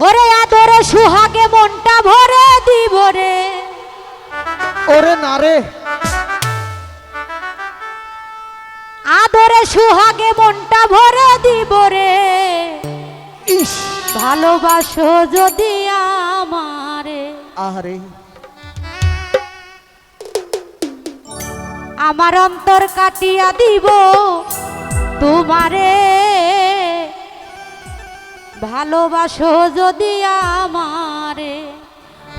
ওরে আদর সুহাগে মনটা ভরে দিব রে। ওরে না রে। আদরে সুহাগে মনটা ভরে দিব রে। ইস। ভালোবাসো যদি আমারে। আরে আমার অন্তর কাটিয়া দিব তোমারে। ভালোবাসো যদি আমারে।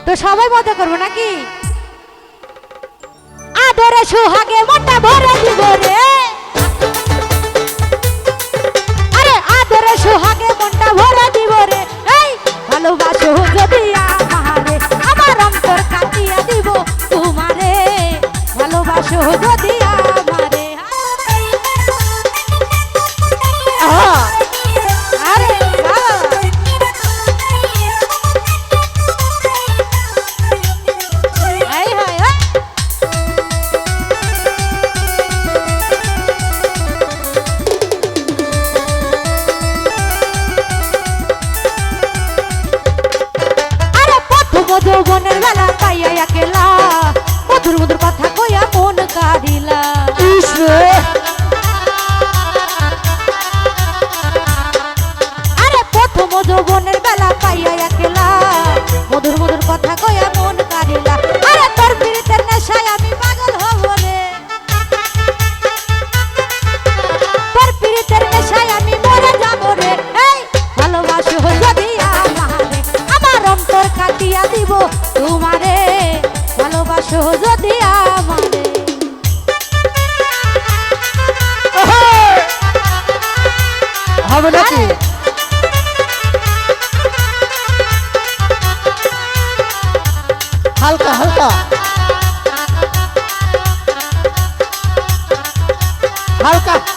তো সবাই মজা করব নাকি? আদরে সুহাগে মোটা ভরে দিব রে যৌবনের বেলা পাইয়া একলা। মধুর মধুর কথা ভালোবাসো যদি আমারে। হবে নাকি? হালকা হালকা। হালকা।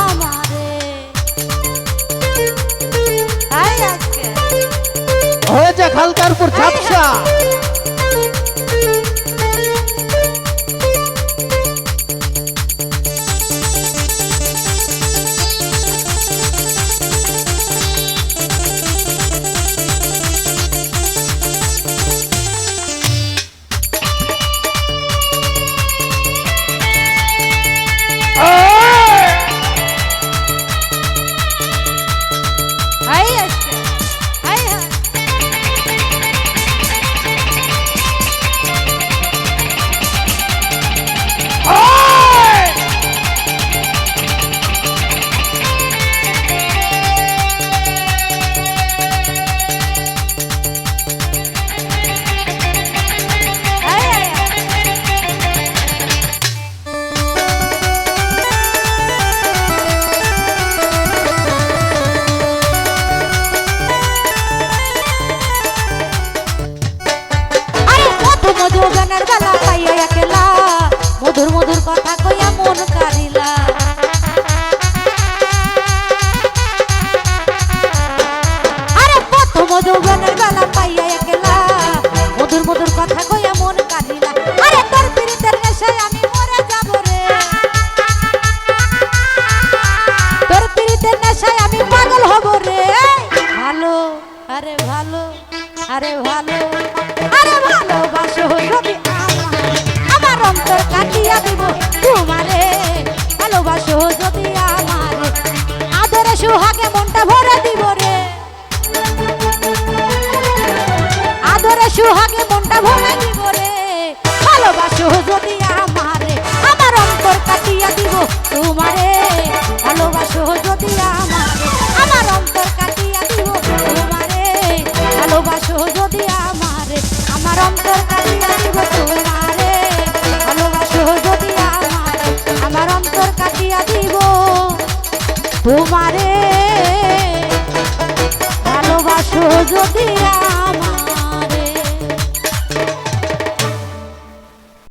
খালকারপুর ছাত্র আরে ভালো, আরে ভালোবাসো যদি আমারে। আমার অন্তর কাটিয়া দিব যদি আমারে। আদরে সুহাগে মনটা তোমারে ভালোবাসো যদি